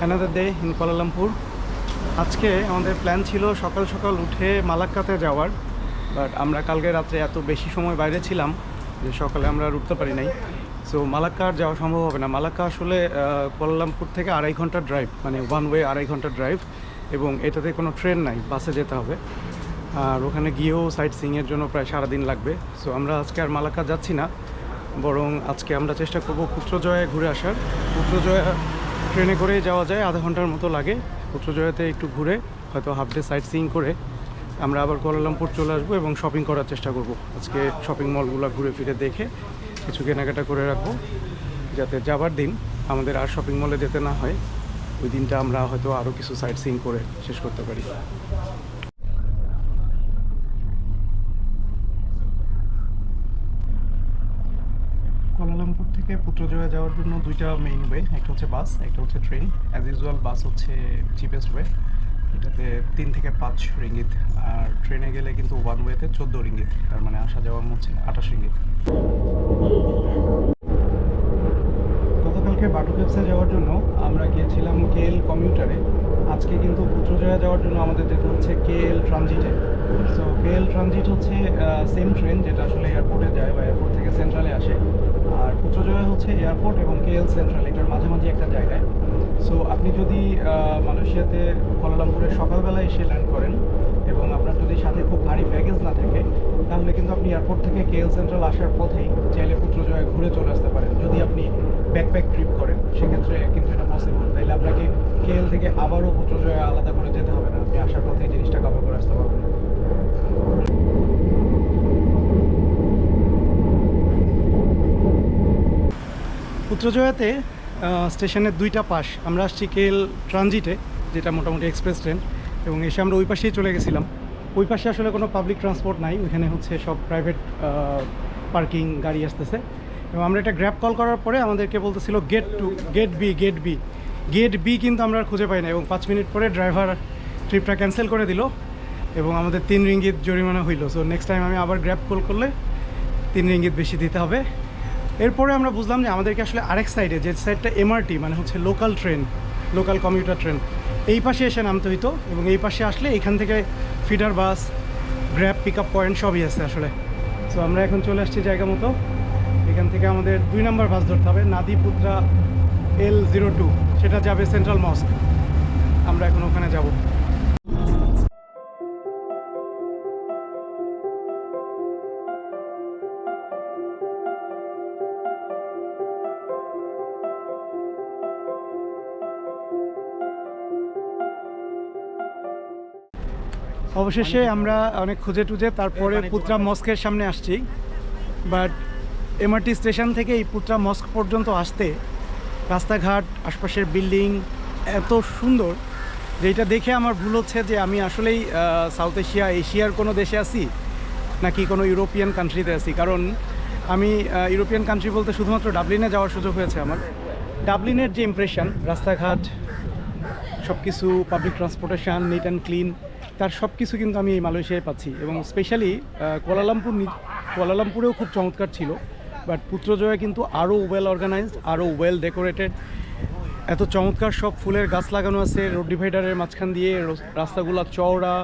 Another day in Kuala Lumpur আজকে আমাদের plan ছিল সকাল সকাল উঠে মালাক্কাতে যাওয়ার বাট আমরা কালকে রাত্রে এত বেশি সময় বাইরে ছিলাম যে সকালে আমরা আর উঠতে পারি নাই। সো মালাক্কা আর যাওয়া সম্ভব হবে না। মালাক্কা আসলে কোয়ালালামপুর থেকে আড়াই ঘণ্টার ড্রাইভ মানে ওয়ান ওয়ে আড়াই ঘণ্টার ড্রাইভ এবং এটাতে কোনো ট্রেন নাই বাসে যেতে হবে। আর ওখানে গিয়েও সাইট সিংয়ের জন্য প্রায় সারাদিন লাগবে। সো আমরা আজকে আর মালাক্কা যাচ্ছি না, বরং আজকে আমরা চেষ্টা করব পুত্রজয়ে ঘুরে আসার। পুত্রজয়া ট্রেনে করে যাওয়া যায়, আধা ঘণ্টার মতো লাগে। পুত্রজয়াতে একটু ঘুরে, হয়তো হাফ ডে সাইট সিইং করে আমরা আবার কোয়ালালামপুর চলে আসব এবং শপিং করার চেষ্টা করব। আজকে শপিং মলগুলো ঘুরে ফিরে দেখে কিছু কেনাকাটা করে রাখব, যাতে যাবার দিন আমাদের আর শপিং মলে যেতে না হয়। ওই দিনটা আমরা হয়তো আরও কিছু সাইট সিইং করে শেষ করতে পারি। কোয়ালালামপুর থেকে পুত্রজয়া যাওয়ার জন্য দুইটা মেইন ওয়ে একটা হচ্ছে বাস একটা হচ্ছে ট্রেন অ্যাজ ইউজুয়াল বাস হচ্ছে চিপেস্ট ওয়ে এটাতে তিন থেকে পাঁচ রিঙ্গিত আর ট্রেনে গেলে কিন্তু ওয়ান ওয়েতে চোদ্দ রিঙ্গিত তার মানে আসা যাওয়া হচ্ছে আঠাশ রিঙ্গিত গতকালকে বাটুকেপসে যাওয়ার জন্য আমরা গিয়েছিলাম কেএল কমিউটারে আজকে কিন্তু পুত্রজয়া যাওয়ার জন্য আমাদের যেতে হচ্ছে কেএল ট্রানজিটে সো কেএল ট্রানজিট হচ্ছে সেম ট্রেন যেটা আসলে এয়ারপোর্টে যায় বা এয়ারপোর্ট থেকে সেন্ট্রালে আসে। আর পুত্রজয়া হচ্ছে এয়ারপোর্ট এবং কেএল সেন্ট্রাল, এটার মাঝামাঝি একটা জায়গায়। সো আপনি যদি মালয়েশিয়াতে কোয়ালালামপুরে সকালবেলা এসে ল্যান্ড করেন এবং আপনার যদি সাথে খুব ভারী ব্যাগেজ না থাকে, তাহলে কিন্তু আপনি এয়ারপোর্ট থেকে কেএল সেন্ট্রাল আসার পথেই চাইলে পুত্রজয়া ঘুরে চলে আসতে পারেন। যদি আপনি ব্যাকপ্যাক ট্রিপ করেন, সেক্ষেত্রে কিন্তু এটা পসিবল তাইলে আপনাকে কেএল থেকে আবারও পুত্রজয়া আলাদা করে যেতে হবে না। আপনি আসার পথে জিনিসটা কভার করে আসতে পারবেন। পুত্রজয়াতে স্টেশনের দুইটা পাশ। আমরা আসছি কেএল ট্রানজিটে, যেটা মোটামুটি এক্সপ্রেস ট্রেন, এবং এসে আমরা ওই পাশেই চলে গেছিলাম। ওই পাশে আসলে কোনো পাবলিক ট্রান্সপোর্ট নাই, ওইখানে হচ্ছে সব প্রাইভেট পার্কিং গাড়ি আসতেছে। এবং আমরা এটা গ্র্যাব কল করার পরে আমাদেরকে বলতেছিল, gate two, gate B gate B. Gate B কিন্তু আমরা খুঁজে পাই না এবং পাঁচ মিনিট পরে ড্রাইভার ট্রিপটা ক্যান্সেল করে দিল, এবং আমাদের তিন রিঙ্গিত জরিমানা হইল। সো নেক্সট টাইম আমি আবার গ্র্যাব কল করলে তিন রিঙ্গিত বেশি দিতে হবে। এরপরে আমরা বুঝলাম যে আমাদেরকে আসলে আরেক সাইডে যে সাইডটা এমআরটি মানে হচ্ছে local train local commuter train এই পাশে এসে নামতে হইতো এবং এই পাশে আসলে এখান থেকে feeder bus Grab pick up point সবই আছে আসলে। সো আমরা এখন চলে আসছি জায়গা মতো। এখান থেকে আমাদের দুই নম্বর বাস ধরতে হবে, নাদিপুত্রা এল জিরো টু সেটা যাবে সেন্ট্রাল মস্ক আমরা এখন ওখানে যাব। অবশেষে আমরা অনেক খুঁজে টুজে তারপরে পুত্রা মস্কের সামনে আসছি। বাট এমআরটি স্টেশন থেকে এই পুত্রা মস্ক পর্যন্ত আসতে রাস্তাঘাট আশপাশের বিল্ডিং এত সুন্দর যে এটা দেখে আমার ভুল হচ্ছে যে আমি আসলেই সাউথ এশিয়া এশিয়ার কোনো দেশে আছি নাকি কোনো ইউরোপিয়ান কান্ট্রিতে আছি? কারণ আমি ইউরোপিয়ান কান্ট্রি বলতে শুধুমাত্র ডাবলিনে যাওয়ার সুযোগ হয়েছে আমার। ডাবলিনের যে ইমপ্রেশন রাস্তাঘাট সব কিছু public transportation neat and clean তার সব কিছু কিন্তু আমি এই মালয়েশিয়ায় পাচ্ছি এবং স্পেশালি কোয়ালালামপুর কোয়ালালামপুরেও খুব চমৎকার ছিল বাট পুত্রজয়া কিন্তু আরও ওয়েল অর্গানাইজড আরও ওয়েল ডেকোরেটেড এত চমৎকার সব ফুলের গাছ লাগানো আছে রোড ডিভাইডারের মাঝখান দিয়ে রাস্তাগুলো চওড়া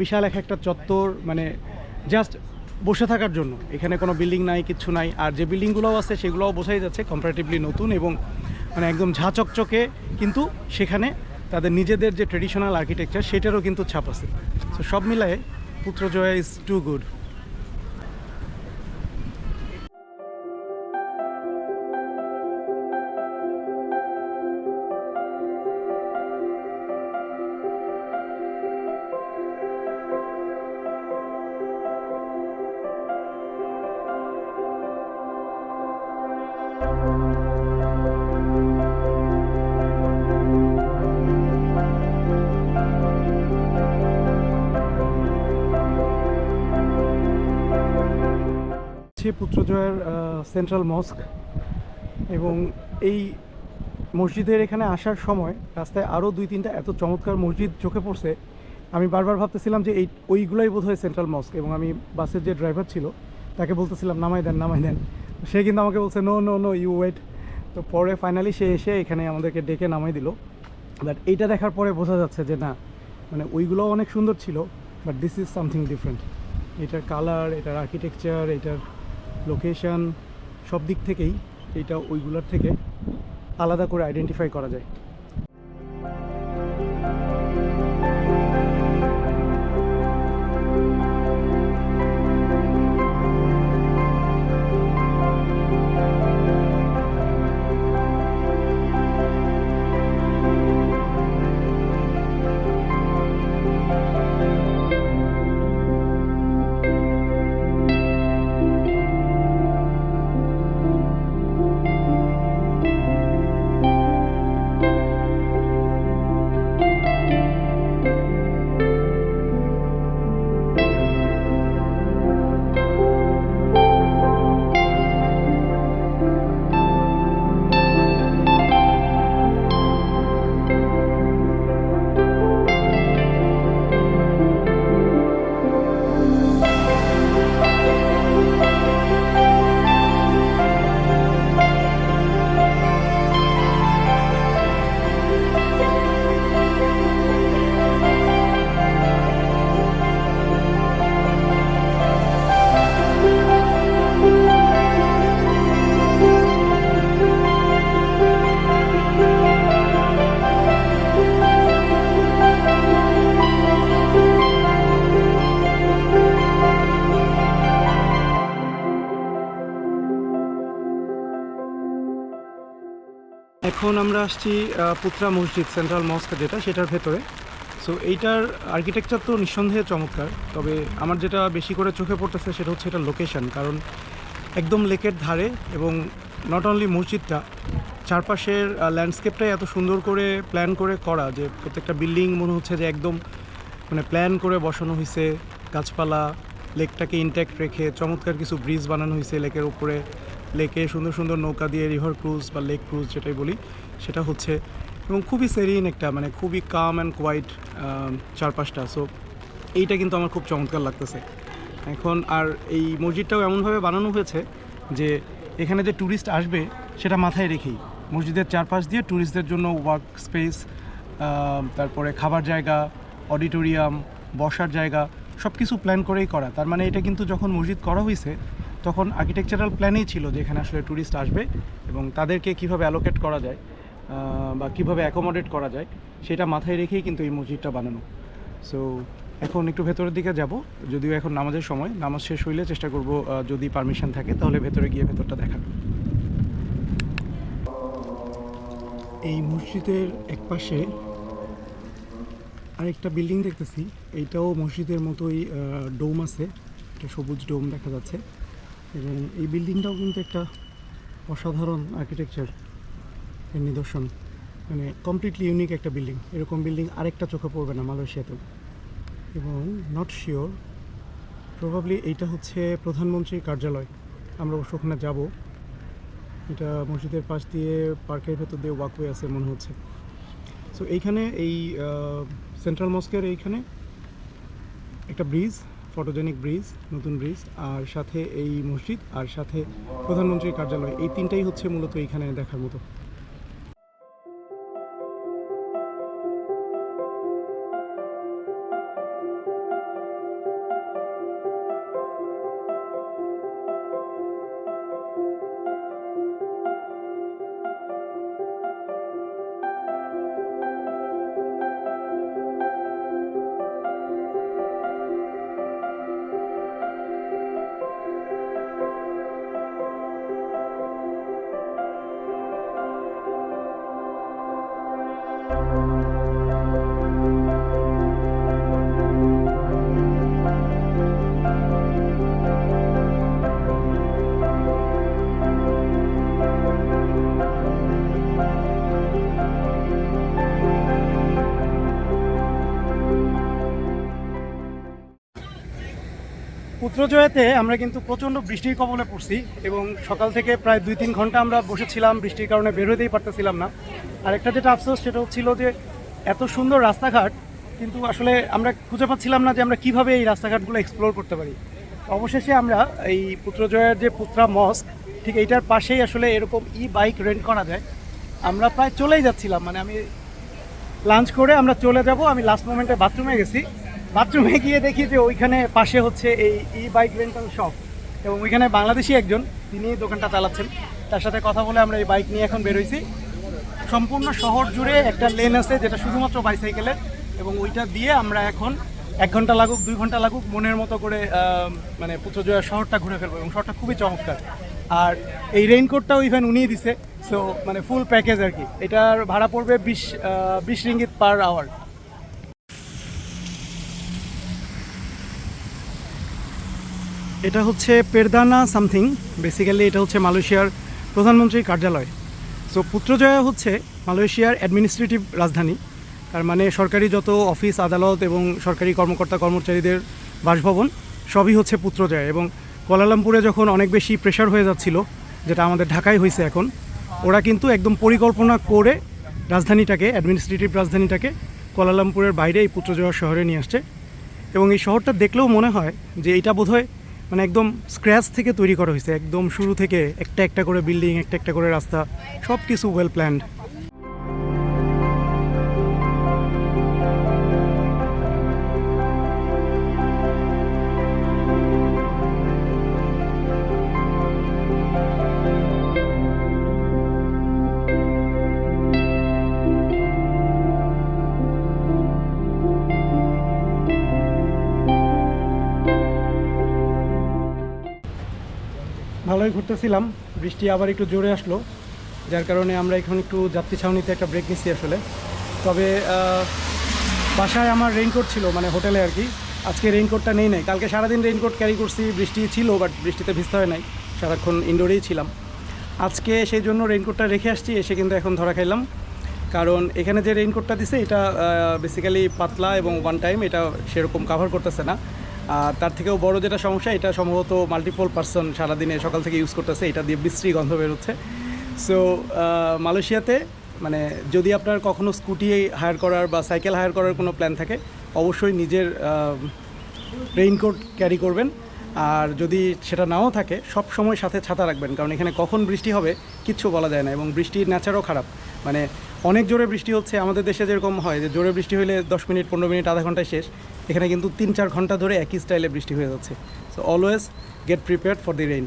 বিশাল এক একটা চত্বর মানে জাস্ট বসে থাকার জন্য। এখানে কোনো বিল্ডিং নাই, কিচ্ছু নাই। আর যে বিল্ডিংগুলোও আছে, সেগুলোও বোঝাই যাচ্ছে কম্পারেটিভলি নতুন এবং মানে একদম ঝা চকচকে কিন্তু সেখানে তাদের নিজেদের যে ট্রেডিশনাল আর্কিটেকচার সেটারও কিন্তু ছাপ আছে। সব মিলায়ে পুত্রজয়া ইজ টু গুড পুত্রজয়ের সেন্ট্রাল মস্ক এবং এই মসজিদের এখানে আসার সময় রাস্তায় আরও দুই তিনটা এত চমৎকার মসজিদ চোখে পড়ছে, আমি বারবার ভাবতেছিলাম যে এই, ওইগুলোই বোধ হয় সেন্ট্রাল মস্ক এবং আমি বাসের যে ড্রাইভার ছিল তাকে বলতেছিলাম, নামাই দেন নামাই দেন। সে কিন্তু আমাকে বলছে no no no you wait তো পরে ফাইনালি সে এসে এখানে আমাদেরকে ডেকে নামাই দিল। বাট এইটা দেখার পরে বোঝা যাচ্ছে যে না মানে ওইগুলোও অনেক সুন্দর ছিল but this is something different এটার কালার এটার আর্কিটেকচার এটার লোকেশন সব দিক থেকেই এটা ওইগুলোর থেকে আলাদা করে আইডেন্টিফাই করা যায়। এখন আমরা আসছি পুত্রা মসজিদ সেন্ট্রাল মস্ক যেটা, সেটার ভেতরে। সো এইটার আর্কিটেকচার তো নিঃসন্দেহে চমৎকার, তবে আমার যেটা বেশি করে চোখে পড়তেছে সেটা হচ্ছে এটা লোকেশন কারণ একদম লেকের ধারে এবং নট অনলি মসজিদটা, চারপাশের ল্যান্ডস্কেপটাই এত সুন্দর করে প্ল্যান করে করা যে প্রত্যেকটা বিল্ডিং মনে হচ্ছে যে একদম মানে প্ল্যান করে বসানো হয়েছে গাছপালা, লেকটাকে ইনট্যাক্ট রেখে চমৎকার কিছু ব্রিজ বানানো হয়েছে লেকের উপরে। লেকে সুন্দর সুন্দর নৌকা দিয়ে রিভার ক্রুজ বা লেক ক্রুজ যেটাই বলি, সেটা হচ্ছে এবং খুবই সেরিন একটা মানে খুবই কাম অ্যান্ড কোয়াইট চারপাশটা। সো এইটা কিন্তু আমার খুব চমৎকার লাগতেছে। এখন আর এই মসজিদটাও এমনভাবে বানানো হয়েছে যে এখানে যে ট্যুরিস্ট আসবে, সেটা মাথায় রেখেই। মসজিদের চারপাশ দিয়ে ট্যুরিস্টদের জন্য ওয়ার্ক স্পেস তারপরে খাবার জায়গা অডিটোরিয়াম বসার জায়গা সব কিছু প্ল্যান করেই করা। তার মানে এটা কিন্তু যখন মসজিদ করা হয়েছে তখন আর্কিটেকচারাল প্ল্যানেই ছিল যে এখানে আসলে ট্যুরিস্ট আসবে এবং তাদেরকে কীভাবে অ্যালোকেট করা যায় বা কীভাবে অ্যাকোমোডেট করা যায়, সেটা মাথায় রেখেই কিন্তু এই মসজিদটা বানানো। সো এখন একটু ভেতরের দিকে যাব, যদিও এখন নামাজের সময়, নামাজ শেষ হইলে চেষ্টা করব যদি পারমিশন থাকে, তাহলে ভেতরে গিয়ে ভেতরটা দেখার। এই মসজিদের একপাশে আরেকটা বিল্ডিং দেখতেছি এইটাও মসজিদের মতোই ডোম আছে, একটা সবুজ ডোম দেখা যাচ্ছে। এবং এই বিল্ডিংটাও কিন্তু একটা অসাধারণ আর্কিটেকচার এর নিদর্শন। মানে কমপ্লিটলি ইউনিক একটা বিল্ডিং। এরকম বিল্ডিং আরেকটা চোখে পড়বে না মালয়েশিয়াতেও। এবং নট শিওর প্রবাবলি এইটা হচ্ছে প্রধানমন্ত্রীর কার্যালয়। আমরা অবশ্য ওখানে যাব। এটা মসজিদের পাশ দিয়ে পার্কের ভেতর দিয়ে ওয়াকওয়ে আছে মনে হচ্ছে। সো এইখানে এই সেন্ট্রাল মস্কের এইখানে একটা ব্রিজ ফটোজেনিক ব্রিজ, নতুন ব্রিজ, আর সাথে এই মসজিদ, আর সাথে প্রধানমন্ত্রীর কার্যালয়। এই তিনটাই হচ্ছে মূলত এইখানে দেখার মতো। পুত্রজয়াতে আমরা কিন্তু প্রচণ্ড বৃষ্টির কবলে পড়ছি এবং সকাল থেকে প্রায় দুই তিন ঘণ্টা আমরা বসেছিলাম, বৃষ্টির কারণে বের হতেই পারতেছিলাম না। আর একটা যেটা আফসোস সেটা হচ্ছিল যে এত সুন্দর রাস্তাঘাট, কিন্তু আসলে আমরা খুঁজে পাচ্ছিলাম না যে আমরা কীভাবে এই রাস্তাঘাটগুলো এক্সপ্লোর করতে পারি। অবশেষে আমরা এই পুত্রজয়ের যে পুত্রা মস্ক, ঠিক এইটার পাশেই আসলে এরকম ই বাইক রেন্ট করা যায়। আমরা প্রায় চলেই যাচ্ছিলাম মানে আমি লাঞ্চ করে আমরা চলে যাব, আমি লাস্ট মোমেন্টে বাথরুমে গেছি। বাথরুমে গিয়ে দেখি যে ওইখানে পাশে হচ্ছে এই ই বাইক রেন্টাল শপ এবং ওইখানে বাংলাদেশি একজন, তিনি দোকানটা চালাচ্ছেন। তার সাথে কথা বলে আমরা এই বাইক নিয়ে এখন বেরোইছি সম্পূর্ণ শহর জুড়ে একটা লেন আছে যেটা শুধুমাত্র বাইসাইকেলের এবং ওইটা দিয়ে আমরা এখন এক ঘণ্টা লাগুক, দুই ঘণ্টা লাগুক, মনের মতো করে মানে পুত্রজয়া শহরটা ঘুরে ফেলব এবং শহরটা খুবই চমৎকার। আর এই রেইনকোটটাও ইভেন উনিই দিছে। সো মানে ফুল প্যাকেজ আর কি। এটার ভাড়া পড়বে বিশ বিশ রিঙ্গিত পার আওয়ার এটা হচ্ছে পেরদানা সামথিং। বেসিক্যালি এটা হচ্ছে মালয়েশিয়ার প্রধানমন্ত্রীর কার্যালয়। সো পুত্রজয়া হচ্ছে মালয়েশিয়ার অ্যাডমিনিস্ট্রেটিভ রাজধানী। তার মানে সরকারি যত অফিস, আদালত এবং সরকারি কর্মকর্তা, কর্মচারীদের বাসভবন, সবই হচ্ছে পুত্রজয়া। এবং কোয়ালালামপুরে যখন অনেক বেশি প্রেশার হয়ে যাচ্ছিল, যেটা আমাদের ঢাকায় হয়েছে এখন, ওরা কিন্তু একদম পরিকল্পনা করে রাজধানীটাকে অ্যাডমিনিস্ট্রেটিভ রাজধানীটাকে কোয়ালালামপুরের বাইরে এই পুত্রজয়া শহরে নিয়ে আসছে। এবং এই শহরটা দেখলেও মনে হয় যে এটা বোধহয় মানে একদম স্ক্র্যাচ থেকে তৈরি করা হয়েছে। একদম শুরু থেকে একটা একটা করে বিল্ডিং একটা একটা করে রাস্তা সব কিছু ওয়েল প্ল্যান্ড ভালোই ঘুরতেছিলাম। বৃষ্টি আবার একটু জোরে আসলো, যার কারণে আমরা এখন একটু যাত্রী ছাউনিতে একটা ব্রেক নিচ্ছি আসলে। তবে বাসায় আমার রেইনকোট ছিল মানে হোটেলে আর কি। আজকে রেইনকোটটা নেই নাই। কালকে সারাদিন রেইনকোট ক্যারি করছি, বৃষ্টি ছিল বাট বৃষ্টিতে ভিজতে হয় নাই। সারাক্ষণ ইনডোরেই ছিলাম। আজকে সেই জন্য রেইনকোটটা রেখে আসছি, এসে কিন্তু এখন ধরা খাইলাম। কারণ এখানে যে রেইনকোটটা দিছে, এটা বেসিক্যালি পাতলা এবং ওয়ান টাইম এটা সেরকম কাভার করতেছে না। আর তার থেকেও বড় যেটা সমস্যা, এটা সম্ভবত মাল্টিপল পার্সন সারাদিনে সকাল থেকে ইউজ করতেছে, এটা দিয়ে বিশ্রী গন্ধ বেরোচ্ছে সো মালয়েশিয়াতে মানে যদি আপনার কখনো স্কুটি হায়ার করার বা সাইকেল হায়ার করার কোনো প্ল্যান থাকে, অবশ্যই নিজের রেইনকোট ক্যারি করবেন। আর যদি সেটা নাও থাকে, সব সময় সাথে ছাতা রাখবেন, কারণ এখানে কখন বৃষ্টি হবে, কিচ্ছু বলা যায় না এবং বৃষ্টির ন্যাচারও খারাপ। মানে অনেক জোরে বৃষ্টি হচ্ছে, আমাদের দেশে যেরকম হয়, যে জোরে বৃষ্টি হলে দশ মিনিট, পনেরো মিনিট, আধা ঘন্টায় শেষ। এখানে কিন্তু তিন চার ঘণ্টা ধরে একই স্টাইলে বৃষ্টি হয়ে যাচ্ছে। So always get prepared for the rain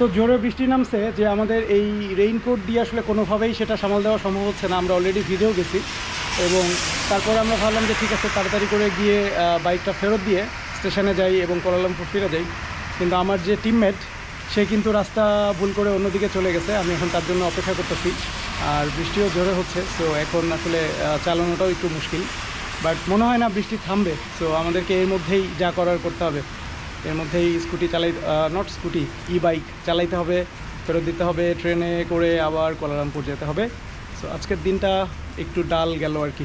এত জোরে বৃষ্টি নামছে যে আমাদের এই রেইনকোট দিয়ে আসলে কোনোভাবেই সেটা সামাল দেওয়া সম্ভব হচ্ছে না। আমরা অলরেডি ভিডিও গেছি এবং তারপরে আমরা ভাবলাম যে ঠিক আছে, তাড়াতাড়ি করে গিয়ে বাইকটা ফেরত দিয়ে স্টেশনে যাই এবং কোলালামপুর ফিরে যাই। কিন্তু আমার যে টিমমেট সে কিন্তু রাস্তা ভুল করে অন্যদিকে চলে গেছে। আমি এখন তার জন্য অপেক্ষা করতেছি। আর বৃষ্টিও জোরে হচ্ছে সো এখন আসলে চালানোটাও একটু মুশকিল। বাট মনে হয় না বৃষ্টি থামবে সো আমাদেরকে এর মধ্যেই যা করার করতে হবে। এর মধ্যেই স্কুটি চালাই নট স্কুটি ই বাইক চালাইতে হবে, ফেরত দিতে হবে ট্রেনে করে আবার কোলারামপুর যেতে হবে। সো আজকের দিনটা একটু ডাল গেল আর কি।